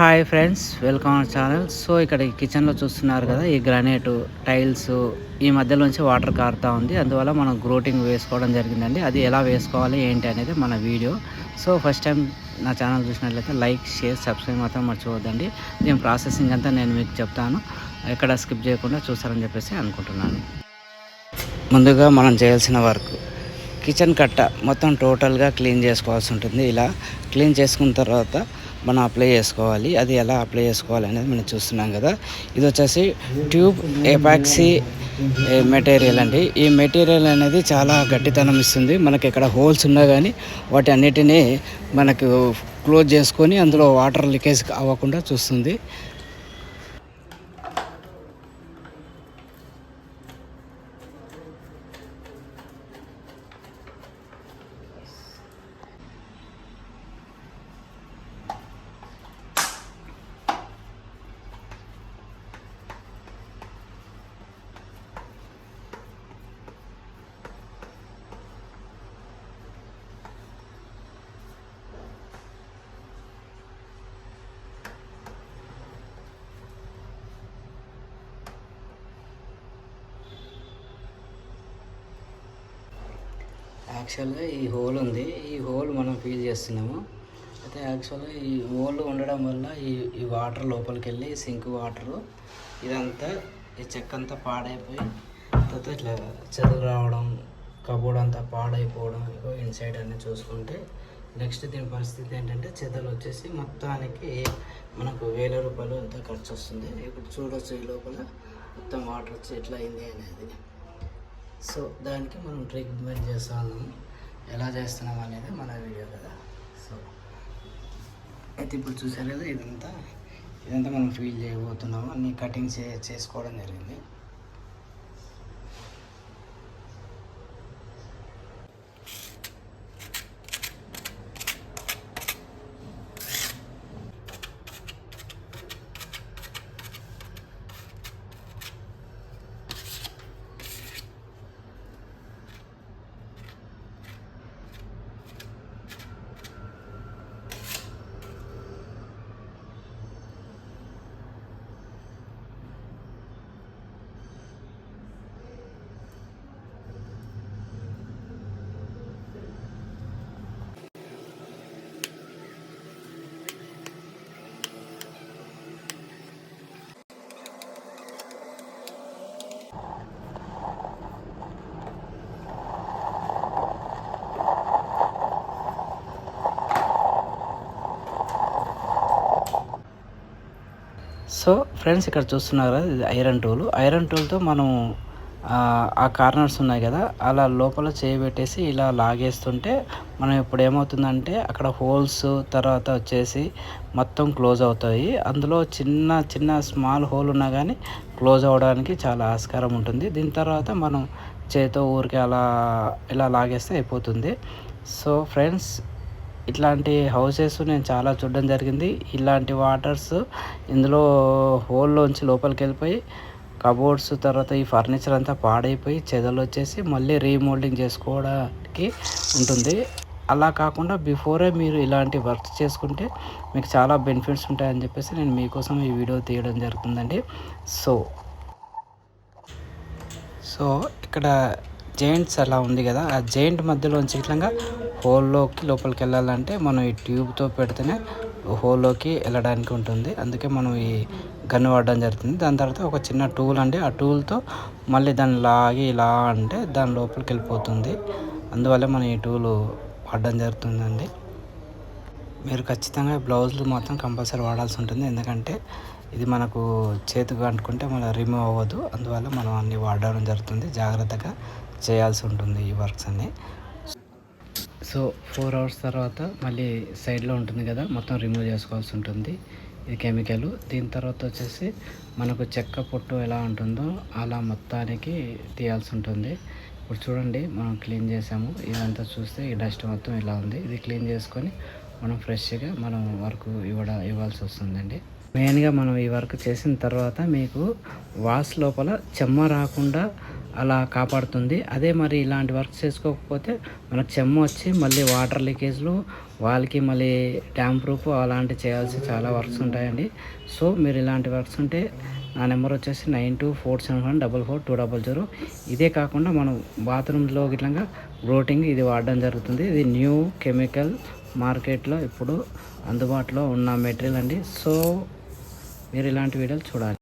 Hi friends welcome our channel so ఇక్కడ ఈ కిచెన్లో చూస్తున్నారు కదా ఈ గ్రానైట్ టైల్స్ ఈ మధ్యలోంచి వాటర్ కారుతూ ఉంది. అందువల్ల మనం గ్రోటింగ్ వేసుకోవడం జరిగిందండి. అది ఎలా వేసుకోవాలి ఏంటి అనేది మన వీడియో సో ఫస్ట్ టైం నా ఛానల్ చూసినట్లయితే లైక్ షేర్ సబ్స్క్రైబ్ మాత్రం మర్చిపోద్దండి దీని ప్రాసెసింగ్ అంతా నేను మీకు చెప్తాను. ఎక్కడ స్కిప్ చేయకుండా చూస్తారని చెప్పేసి అనుకుంటున్నాను. ముందుగా మనం చేయాల్సిన వర్క్ కిచెన్ కట్ట మొత్తం టోటల్గా క్లీన్ చేసుకోవాల్సి ఉంటుంది. ఇలా క్లీన్ చేసుకున్న తర్వాత మనం అప్లై చేసుకోవాలి. అది ఎలా అప్లై చేసుకోవాలి అనేది మనం చూస్తున్నాం కదా. ఇది వచ్చేసి ట్యూబ్ ఎపాక్సీ మెటీరియల్ అండి. ఈ మెటీరియల్ అనేది చాలా గట్టితనం ఇస్తుంది. మనకి ఇక్కడ హోల్స్ ఉన్నా కానీ వాటి అన్నిటినీ మనకు క్లోజ్ చేసుకొని అందులో వాటర్ లీకేజ్ అవ్వకుండా చూస్తుంది. యాక్చువల్గా ఈ హోల్ ఉంది. ఈ హోల్ మనం ఫీల్ చేస్తున్నాము. అయితే యాక్చువల్గా ఈ హోల్ ఉండడం వల్ల ఈ ఈ వాటర్ లోపలికి వెళ్ళి సింక్ వాటరు ఇదంతా ఈ చెక్క అంతా పాడైపోయి తర్వాత ఇట్లా చెదలు రావడం కబోర్డ్ అంతా పాడైపోవడం ఇన్సైడ్ అన్ని చూసుకుంటే నెక్స్ట్ దీని పరిస్థితి ఏంటంటే చెదలు వచ్చేసి మొత్తానికి మనకు వేల రూపాయలు ఎంత ఖర్చు వస్తుంది ఇప్పుడు చూడొచ్చు ఈ లోపల మొత్తం వాటర్ వచ్చి ఎట్లా అయింది అనేది. సో దానికి మనం ట్రీట్మెంట్ చేస్తున్నాము ఎలా చేస్తున్నాం అనేది మన వీడియో కదా. సో అయితే ఇప్పుడు చూసారు కదా ఇదంతా ఇదంతా మనం ఫీల్ చేయబోతున్నాము. అన్ని కటింగ్ చే చేసుకోవడం జరిగింది. సో ఫ్రెండ్స్ ఇక్కడ చూస్తున్నారు కదా ఇది ఐరన్ టూల్. ఐరన్ టూల్తో మనం ఆ, కార్నర్స్ ఉన్నాయి కదా అలా లోపల చేయబెట్టేసి ఇలా లాగేస్తుంటే మనం ఇప్పుడు ఏమవుతుందంటే అక్కడ హోల్స్ తర్వాత వచ్చేసి మొత్తం క్లోజ్ అవుతాయి. అందులో చిన్న చిన్న స్మాల్ హోల్ ఉన్నా కానీ క్లోజ్ అవ్వడానికి చాలా ఆస్కారం ఉంటుంది. దీని తర్వాత మనం చేతితో ఊరికే అలా ఇలా లాగేస్తే అయిపోతుంది. సో ఫ్రెండ్స్ ఇట్లాంటి హౌసెస్ నేను చాలా చూడడం జరిగింది. ఇలాంటి వాటర్స్ ఇందులో హోల్లోంచి లోపలికి వెళ్ళిపోయి కబోర్డ్స్ తర్వాత ఈ ఫర్నిచర్ అంతా పాడైపోయి చెదలు వచ్చేసి మళ్ళీ రీమోల్డింగ్ చేసుకోవడానికి ఉంటుంది. అలా కాకుండా బిఫోరే మీరు ఇలాంటి వర్క్ చేసుకుంటే మీకు చాలా బెనిఫిట్స్ ఉంటాయని చెప్పేసి నేను మీకోసం ఈ వీడియో తీయడం జరుగుతుందండి. సో సో ఇక్కడ జైంట్స్ అలా ఉంది కదా ఆ జైంట్ మధ్యలోంచి ఇట్లా హోల్లోకి లోపలికి వెళ్ళాలంటే మనం ఈ ట్యూబ్తో పెడితేనే హోల్లోకి వెళ్ళడానికి ఉంటుంది. అందుకే మనం ఈ గన్ను వాడడం జరుగుతుంది. దాని తర్వాత ఒక చిన్న టూల్ అండి ఆ టూల్తో మళ్ళీ దాన్ని లాగి ఇలా అంటే దాని లోపలికి వెళ్ళిపోతుంది. అందువల్ల మనం ఈ టూల్ వాడడం జరుగుతుందండి. మీరు ఖచ్చితంగా బ్లౌజులు మాత్రం కంపల్సరీ వాడాల్సి ఉంటుంది. ఎందుకంటే ఇది మనకు చేతికి అంటుకుంటే మన రిమూవ్ అవ్వదు. అందువల్ల మనం అన్ని వాడడం జరుగుతుంది. జాగ్రత్తగా చేయాల్సి ఉంటుంది ఈ వర్క్స్ అన్ని. సో ఫోర్ అవర్స్ తర్వాత మళ్ళీ సైడ్లో ఉంటుంది కదా మొత్తం రిమూవ్ చేసుకోవాల్సి ఉంటుంది. ఇది కెమికల్ దీని తర్వాత వచ్చేసి మనకు చెక్క పొట్టు ఎలా ఉంటుందో అలా మొత్తానికి తీయాల్సి ఉంటుంది. ఇప్పుడు చూడండి మనం క్లీన్ చేసాము. ఇదంతా చూస్తే ఈ డస్ట్ మొత్తం ఇలా ఉంది. ఇది క్లీన్ చేసుకొని మనం ఫ్రెష్గా మనం వర్క్ ఇవ్వడం ఇవ్వాల్సి వస్తుందండి. మెయిన్గా మనం ఈ వర్క్ చేసిన తర్వాత మీకు వాస్ లోపల చెమ్మ రాకుండా అలా కాపాడుతుంది. అదే మరి ఇలాంటి వర్క్ చేసుకోకపోతే మనకు చెమ్మ వచ్చి మళ్ళీ వాటర్ లీకేజ్లు వాళ్ళకి మళ్ళీ డ్యామ్ ప్రూఫ్ అలాంటి చేయాల్సి చాలా వర్క్స్ ఉంటాయండి. సో మీరు ఇలాంటి వర్క్స్ ఉంటే నా నెంబర్ వచ్చేసి nine two four seven one double four two double zero. ఇదే కాకుండా మనం బాత్రూమ్లో గిట్లంగా గ్రోటింగ్ ఇది వాడడం జరుగుతుంది. ఇది న్యూ కెమికల్ మార్కెట్లో ఇప్పుడు అందుబాటులో ఉన్న మెటీరియల్ అండి. సో మీరు ఇలాంటి వీడియోలు చూడాలి.